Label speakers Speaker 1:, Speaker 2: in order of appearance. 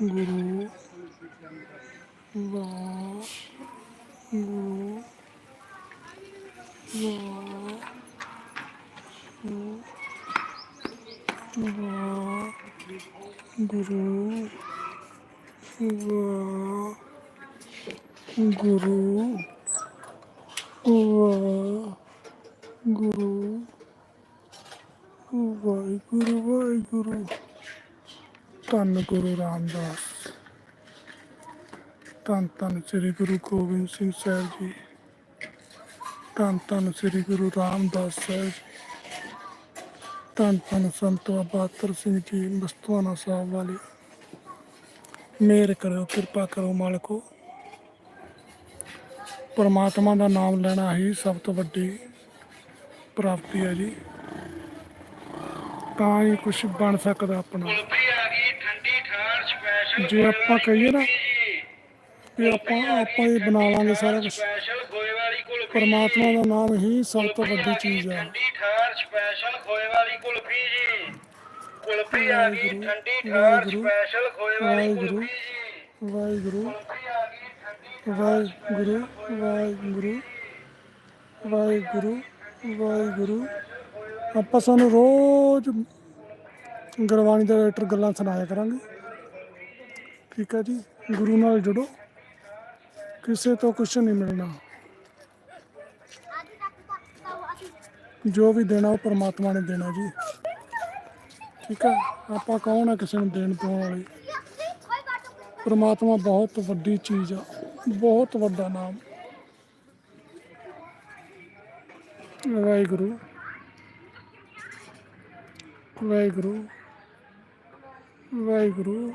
Speaker 1: Гуру. Ва. Гуру. Ва. Гуру. Ва. Гуру. Ва. Гуру. Ва. Гуру. Вай, гуру, вай, гуру. ਧੰਨ ਗੁਰੂ ਰਾਮਦਾਸ। ਧੰਨ ਧੰਨ ਸ੍ਰੀ ਗੁਰੂ ਗੋਬਿੰਦ ਸਿੰਘ ਸਾਹਿਬ ਜੀ। ਧੰਨ ਧੰਨ ਸ੍ਰੀ ਗੁਰੂ ਰਾਮਦਾਸ ਸਾਹਿਬ ਧੰਨ ਧੰਨ ਸੰਤ ਬਾਤਰ ਸਿੰਘ ਜੀ ਮਸਤਵਾਨਾ ਸਾਹਿਬ ਵਾਲੇ। ਮੇਰ ਕਰੋ ਕਿਰਪਾ ਕਰੋ ਮਾਲਕੋ। ਪਰਮਾਤਮਾ ਦਾ ਨਾਮ ਲੈਣਾ ਹੀ ਸਭ ਤੋਂ ਵੱਡੀ ਪ੍ਰਾਪਤੀ ਹੈ ਜੀ। ਤਾਂ ਹੀ ਕੁਝ ਬਣ ਸਕਦਾ ਆਪਣਾ। ਜੇ ਆਪਾਂ ਕਹੀਏ ਨਾ ਵੀ ਆਪਾਂ ਆਪਾਂ ਹੀ ਬਣਾ ਲਾਂਗੇ ਸਾਰਾ ਕੁਝ ਪਰਮਾਤਮਾ ਦਾ ਨਾਮ ਹੀ ਸਭ ਤੋਂ ਵੱਡੀ ਚੀਜ਼ ਹੈ
Speaker 2: ਠੰਡੀ ਠਾਰ ਸਪੈਸ਼ਲ ਖੋਏ ਵਾਲੀ ਕੁਲਫੀ ਜੀ। ਕੁਲਫੀ ਆ ਗਈ
Speaker 1: ਵਾਹਿਗੁਰੂ,
Speaker 2: ਠੰਡੀ ਠਾਰ
Speaker 1: ਵਾਹਿਗੁਰੂ,
Speaker 2: ਸਪੈਸ਼ਲ ਖੋਏ ਵਾਲੀ
Speaker 1: ਵਾਹਿਗੁਰੂ,
Speaker 2: ਕੁਲਫੀ ਜੀ।
Speaker 1: ਵਾਹਿਗੁਰੂ
Speaker 2: ਕੁਲਫੀ ਆ ਗਈ ਠੰਡੀ
Speaker 1: ਵਾਹਿਗੁਰੂ ਵਾਹਿਗੁਰੂ ਵਾਹਿਗੁਰੂ ਵਾਹਿਗੁਰੂ। ਆਪਾਂ ਸਾਨੂੰ ਰੋਜ਼ ਗੁਰਬਾਣੀ ਦੇ ਰਿਲੇਟਡ ਗੱਲਾਂ ਸੁਣਾਇਆ ਕਰਾਂਗੇ। ਠੀਕ ਹੈ ਜੀ, ਗੁਰੂ ਨਾਲ ਜੁੜੋ। ਕਿਸੇ ਤੋਂ ਕੁਝ ਨਹੀਂ ਮਿਲਣਾ। ਜੋ ਵੀ ਦੇਣਾ ਉਹ ਪਰਮਾਤਮਾ ਨੇ ਦੇਣਾ ਜੀ। ਠੀਕ ਹੈ, ਆਪਾਂ ਕੌਣ ਆ ਕਿਸੇ ਨੂੰ ਦੇਣ ਪਾਉਣ ਵਾਲੇ? ਪਰਮਾਤਮਾ ਬਹੁਤ ਵੱਡੀ ਚੀਜ਼ ਆ, ਬਹੁਤ ਵੱਡਾ ਨਾਮ। ਵਾਹਿਗੁਰੂ। ਵਾਹਿਗੁਰੂ। ਵਾਹਿਗੁਰੂ।